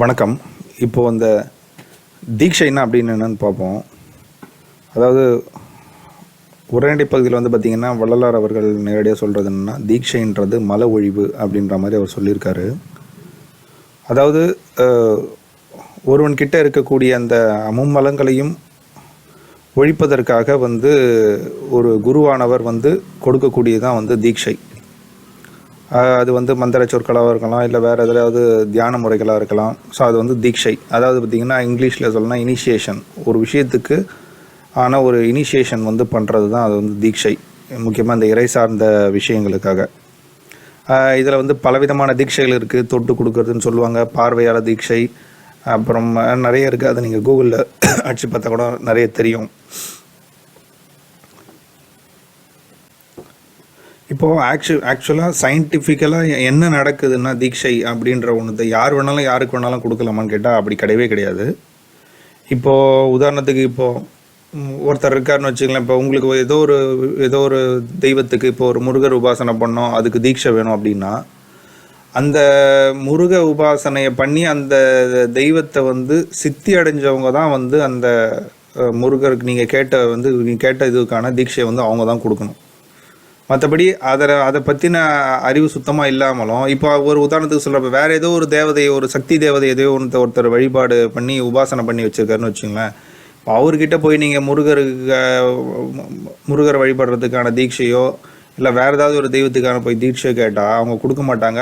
வணக்கம். இப்போது அந்த தீட்சைன்னா அப்படின்னு என்னன்னு பார்ப்போம். அதாவது உரைநடை பகுதியில் வந்து பார்த்திங்கன்னா வள்ளலார் அவர்கள் நேரடியாக சொல்கிறது என்னென்னா தீட்சைன்றது மல ஒழிவு அப்படின்ற மாதிரி அவர் சொல்லியிருக்காரு. அதாவது ஒருவன்கிட்ட ஒருவன் கிட்ட இருக்கக்கூடிய அந்த அமும்மலங்களையும் ஒழிப்பதற்காக வந்து ஒரு குருவானவர் வந்து கொடுக்கக்கூடியதான் வந்து தீட்சை. அது வந்து மந்திர சொற்களாக இருக்கலாம் இல்லை வேறு எதாவது தியான முறைகளாக இருக்கலாம். ஸோ அது வந்து தீட்சை. அதாவது பார்த்திங்கன்னா இங்கிலீஷில் சொல்லணும்னா இனிஷியேஷன் ஒரு விஷயத்துக்கு ஆனால் ஒரு இனிஷியேஷன் வந்து பண்ணுறது தான் அது வந்து தீட்சை. முக்கியமாக இந்த இறை சார்ந்த விஷயங்களுக்காக. இதில் வந்து பலவிதமான தீட்சைகள் இருக்குது தொட்டு கொடுக்கறதுன்னு சொல்லுவாங்க. பார்வையாளர் தீட்சை. அப்புறம் நிறைய இருக்குது அதை நீங்கள் கூகுளில் அடிச்சு பார்த்தா கூட நிறைய தெரியும். இப்போது ஆக்சு ஆக்சுவலாக சயின்டிஃபிக்கலாக என்ன நடக்குதுன்னா தீட்சை அப்படின்ற ஒன்று யார் வேணாலும் யாருக்கு வேணாலும் கொடுக்கலாமான்னு கேட்டால் அப்படி கிடையவே கிடையாது. இப்போது உதாரணத்துக்கு இப்போது ஒருத்தர் இருக்காருன்னு வச்சுக்கலாம் இப்போ உங்களுக்கு ஏதோ ஒரு ஏதோ ஒரு தெய்வத்துக்கு இப்போ ஒரு முருகர் உபாசனை பண்ணோம் அதுக்கு தீட்சை வேணும் அப்படின்னா அந்த முருக உபாசனையை பண்ணி அந்த தெய்வத்தை வந்து சித்தி அடைஞ்சவங்க தான் வந்து அந்த முருகருக்கு நீங்கள் கேட்ட வந்து நீங்கள் கேட்ட இதுக்கான தீட்சையை வந்து அவங்க தான் கொடுக்கணும். மற்றபடி அதை அதை பற்றின அறிவு சுத்தமாக இல்லாமலும் இப்போ ஒரு உதாரணத்துக்கு சொல்கிறப்ப வேறு ஏதோ ஒரு தேவதையை ஒரு சக்தி தேவதை ஏதோ ஒன்று ஒருத்தர் வழிபாடு பண்ணி உபாசனை பண்ணி வச்சுருக்காருன்னு வச்சுங்களேன். இப்போ அவர்கிட்ட போய் நீங்கள் முருகருக்கு முருகர் வழிபடுறதுக்கான தீட்சையோ இல்லை வேறு ஏதாவது ஒரு தெய்வத்துக்கான போய் தீட்சை கேட்டால் அவங்க கொடுக்க மாட்டாங்க.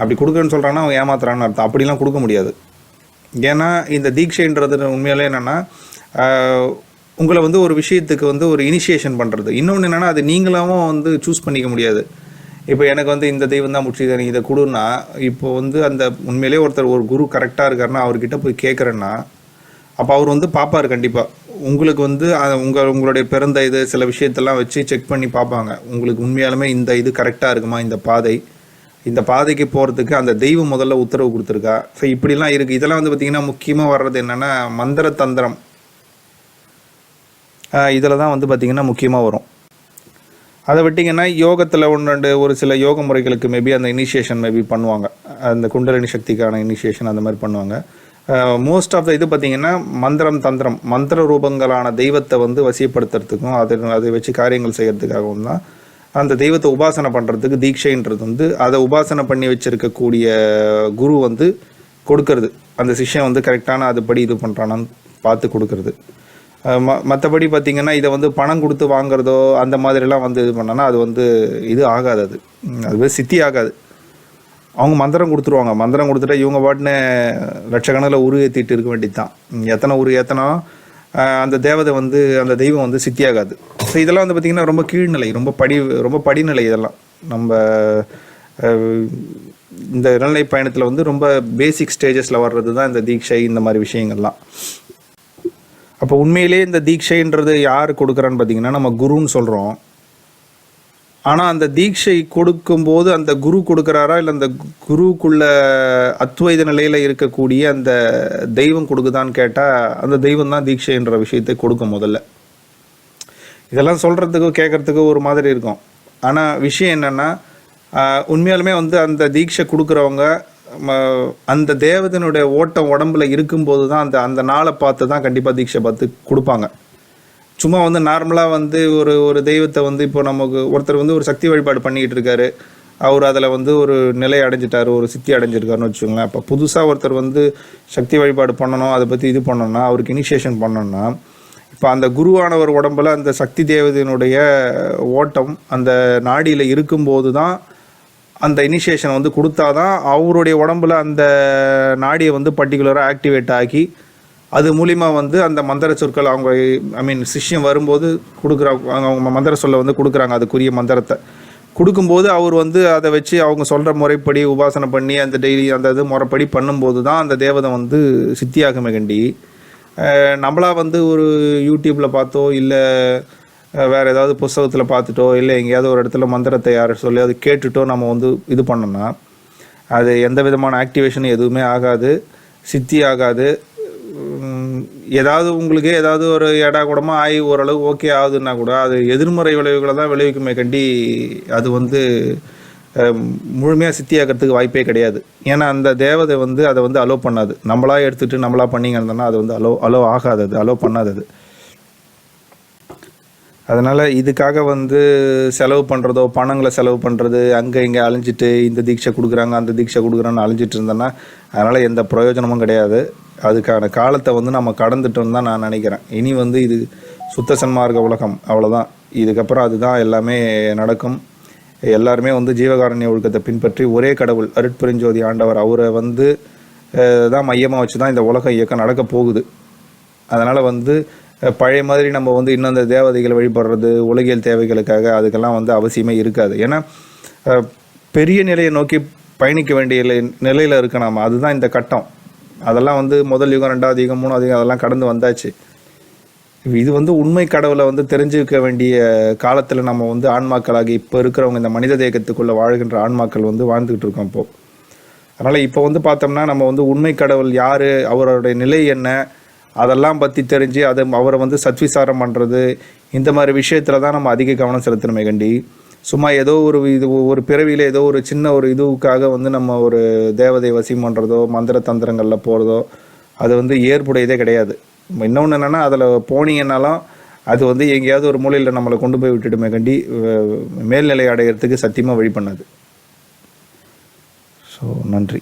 அப்படி கொடுக்குறேன்னு சொல்கிறாங்கன்னா அவங்க ஏமாத்துறான்னு அர்த்தம். அப்படிலாம் கொடுக்க முடியாது. ஏன்னா இந்த தீட்சைன்றது உண்மையிலே என்னென்னா உங்களை வந்து ஒரு விஷயத்துக்கு வந்து ஒரு இனிஷியேஷன் பண்ணுறது இன்னொன்று என்னென்னா அது நீங்களாவும் வந்து சூஸ் பண்ணிக்க முடியாது. இப்போ எனக்கு வந்து இந்த தெய்வம் தான் முடிச்சு நீ இதை கொடுன்னா இப்போ வந்து அந்த உண்மையிலே ஒருத்தர் ஒரு குரு கரெக்டாக இருக்காருன்னா அவர்கிட்ட போய் கேட்குறேன்னா அப்போ அவர் வந்து பார்ப்பார் கண்டிப்பாக உங்களுக்கு வந்து உங்கள் உங்களுடைய பிறந்த இது சில விஷயத்தெல்லாம் வச்சு செக் பண்ணி பார்ப்பாங்க உங்களுக்கு உண்மையாலுமே இந்த இது கரெக்டாக இருக்குமா இந்த பாதை? இந்த பாதைக்கு போகிறதுக்கு அந்த தெய்வம் முதல்ல உத்தரவு கொடுத்துருக்கா? ஸோ இப்படிலாம் இருக்குது இதெல்லாம் வந்து பார்த்திங்கன்னா முக்கியமாக வர்றது என்னென்னா மந்திர தந்திரம். இதில் தான் வந்து பார்த்திங்கன்னா முக்கியமாக வரும். அதை விட்டிங்கன்னா யோகத்தில் ஒன்று ரெண்டு ஒரு சில யோக முறைகளுக்கு மேபி அந்த இனிஷியேஷன் மேபி பண்ணுவாங்க. அந்த குண்டலினி சக்திக்கான இனிஷியேஷன் அந்த மாதிரி பண்ணுவாங்க. மோஸ்ட் ஆஃப் த இது பார்த்திங்கன்னா மந்திரம் தந்திரம் மந்திர ரூபங்களான தெய்வத்தை வந்து வசியப்படுத்துறதுக்கும் அதை அதை வச்சு காரியங்கள் செய்கிறதுக்காகவும் தான் அந்த தெய்வத்தை உபாசனை பண்ணுறதுக்கு தீட்சைன்றது வந்து அதை உபாசனை பண்ணி வச்சுருக்கக்கூடிய குரு வந்து கொடுக்கறது. அந்த சிஷ்யம் வந்து கரெக்டான அதுபடி இது பண்ணுறானான்னு பார்த்து கொடுக்கறது. மற்றபடி பார்த்தீங்கன்னா இதை வந்து பணம் கொடுத்து வாங்குறதோ அந்த மாதிரிலாம் வந்து இது பண்ணனா அது வந்து இது ஆகாது அது. அது சித்தி ஆகாது. அவங்க மந்திரம் கொடுத்துருவாங்க. மந்திரம் கொடுத்துட்டா இவங்க பாட்டுன்னு லட்சக்கணக்கில் உரு ஏற்றிட்டு இருக்க வேண்டியது தான் எத்தனை உரு ஏத்தனா அந்த தேவதை வந்து அந்த தெய்வம் வந்து சித்தியாகாது ஸோ இதெல்லாம் வந்து பார்த்திங்கன்னா ரொம்ப கீழ்நிலை ரொம்ப படி ரொம்ப படிநிலை இதெல்லாம். நம்ம இந்த இளநிலை பயணத்தில் வந்து ரொம்ப பேசிக் ஸ்டேஜஸில் வர்றது தான் இந்த தீட்சை இந்த மாதிரி விஷயங்கள்லாம். அப்போ உண்மையிலே இந்த தீட்சைன்றது யார் கொடுக்குறான்னு பார்த்தீங்கன்னா நம்ம குருன்னு சொல்கிறோம் ஆனால் அந்த தீட்சை கொடுக்கும்போது அந்த குரு கொடுக்குறாரா? இல்லை அந்த குருக்குள்ள அத்வைத நிலையில் இருக்கக்கூடிய அந்த தெய்வம் கொடுக்குதான்னு கேட்டால் அந்த தெய்வம் தான் தீட்சைன்ற விஷயத்தை கொடுக்கும் முதல்ல. இதெல்லாம் சொல்கிறதுக்கு கேட்குறதுக்கோ ஒரு மாதிரி இருக்கும். ஆனால் விஷயம் என்னென்னா உண்மையாலுமே வந்து அந்த தீட்சை கொடுக்குறவங்க அந்த தேவதனுடைய ஓட்டம் உடம்புல இருக்கும்போது தான் அந்த அந்த நாளை பார்த்து தான் கண்டிப்பாக தீட்சை பார்த்து கொடுப்பாங்க. சும்மா வந்து நார்மலாக வந்து ஒரு ஒரு தெய்வத்தை வந்து இப்போ நமக்கு ஒருத்தர் வந்து ஒரு சக்தி வழிபாடு பண்ணிக்கிட்டு இருக்காரு. அவர் அதில் வந்து ஒரு நிலை அடைஞ்சிட்டாரு ஒரு சித்தி அடைஞ்சிருக்காருன்னு வச்சுக்கோங்களேன். அப்போ புதுசாக ஒருத்தர் வந்து சக்தி வழிபாடு பண்ணணும் அதை பற்றி இது பண்ணணும்னா அவருக்கு இனிஷியேஷன் பண்ணணும்னா இப்போ அந்த குருவானவர் உடம்புல அந்த சக்தி தேவதையினுடைய ஓட்டம் அந்த நாடியில் இருக்கும்போது தான் அந்த இனிஷியேஷனை வந்து கொடுத்தாதான் அவருடைய உடம்புல அந்த நாடியை வந்து பர்டிகுலராக ஆக்டிவேட் ஆக்கி அது மூலிமா வந்து அந்த மந்திர சொற்கள் அவங்க ஐ மீன் சிஷ்யம் வரும்போது கொடுக்குற அவங்க மந்திர சொல்ல வந்து கொடுக்குறாங்க அதுக்குரிய மந்திரத்தை. கொடுக்கும்போது அவர் வந்து அதை வச்சு அவங்க சொல்கிற முறைப்படி உபாசனை பண்ணி அந்த டெய்லி அந்த இது முறைப்படி பண்ணும்போது தான் அந்த தேவதை வந்து சித்தியாகுமே கண்டி நம்மளா வந்து ஒரு யூடியூப்பில் பார்த்தோ இல்லை வேறு ஏதாவது புஸ்தகத்தில் பார்த்துட்டோ இல்லை எங்கேயாவது ஒரு இடத்துல மந்திரத்தை யார் சொல்லி அது கேட்டுட்டோ நம்ம வந்து இது பண்ணோம்னா அது எந்த விதமான ஆக்டிவேஷனும் எதுவுமே ஆகாது சித்தி ஆகாது. ஏதாவது உங்களுக்கு ஏதாவது ஒரு எடா கூடமா ஆகி ஓரளவு ஓகே ஆகுதுன்னா கூட அது எதிர்மறை விளைவுகளை தான் விளைவிக்குமே கண்டி அது வந்து முழுமையாக சித்தியாக்கிறதுக்கு வாய்ப்பே கிடையாது. ஏன்னா அந்த தேவதை வந்து அதை வந்து அலோவ் பண்ணாது. நம்மளாக எடுத்துகிட்டு நம்மளா பண்ணிங்க இருந்தோம்னா அது வந்து அலோ அலோவ் ஆகாதது அலோவ் பண்ணாதது அதனால் இதுக்காக வந்து செலவு பண்ணுறதோ பணங்களை செலவு பண்ணுறது அங்கே இங்கே அழிஞ்சிட்டு இந்த தீட்சை கொடுக்குறாங்க அந்த தீட்சை கொடுக்குறான்னு அழிஞ்சிட்டு இருந்தேன்னா அதனால் எந்த பிரயோஜனமும் கிடையாது. அதுக்கான காலத்தை வந்து நம்ம கடந்துட்டோம்னு தான் நான் நினைக்கிறேன். இனி வந்து இது சுத்த சன்மார்க்க உலகம். அவ்வளோதான் இதுக்கப்புறம் அதுதான் எல்லாமே நடக்கும். எல்லாருமே வந்து ஜீவகாரண்ய ஒழுக்கத்தை பின்பற்றி ஒரே கடவுள் அருட்பெருஞ்சோதி ஆண்டவர் அவரை வந்து தான் மையமாக வச்சு தான் இந்த உலக இயக்கம் நடக்க போகுது. அதனால் வந்து பழைய மாதிரி நம்ம வந்து இன்னும் அந்த தேவதைகளை வழிபடுறது உலகியல் தேவைகளுக்காக அதுக்கெல்லாம் வந்து அவசியமே இருக்காது. ஏன்னா பெரிய நிலையை நோக்கி பயணிக்க வேண்டிய நிலையில் இருக்க நாம் அதுதான் இந்த கட்டம். அதெல்லாம் வந்து முதல் யுகம் ரெண்டாவது யுகம் மூணாவது யுகம் அதெல்லாம் கடந்து வந்தாச்சு. இது வந்து உண்மை கடவுளை வந்து தெரிஞ்சுக்க வேண்டிய காலத்தில் நம்ம வந்து ஆன்மாக்களாகி இப்போ இருக்கிறவங்க இந்த மனித தேகத்துக்குள்ளே வாழ்கின்ற ஆன்மாக்கள் வந்து வாழ்ந்துக்கிட்டு இருக்கோம் இப்போ. அதனால் இப்போ வந்து பார்த்தோம்னா நம்ம வந்து உண்மை கடவுள் யார் அவருடைய நிலை என்ன அதெல்லாம் பற்றி தெரிஞ்சு அதை அவரை வந்து சத்விசாரம் பண்ணுறது இந்த மாதிரி விஷயத்தில் தான் நம்ம அதிக கவனம் செலுத்தணுமே கண்டி. சும்மா ஏதோ ஒரு இது ஒரு பிறவியில் ஏதோ ஒரு சின்ன ஒரு இதுவுக்காக வந்து நம்ம ஒரு தேவதை வசியம் பண்ணுறதோ மந்திர தந்திரங்களில் போகிறதோ அது வந்து ஏற்புடையதே கிடையாது. இன்னொன்று என்னென்னா அதில் போனீங்கன்னாலும் அது வந்து எங்கேயாவது ஒரு மூலையில் நம்மளை கொண்டு போய் விட்டுடுமே கண்டி மேல்நிலை அடையிறதுக்கு சத்தியமாக வழி பண்ணாது. ஸோ நன்றி.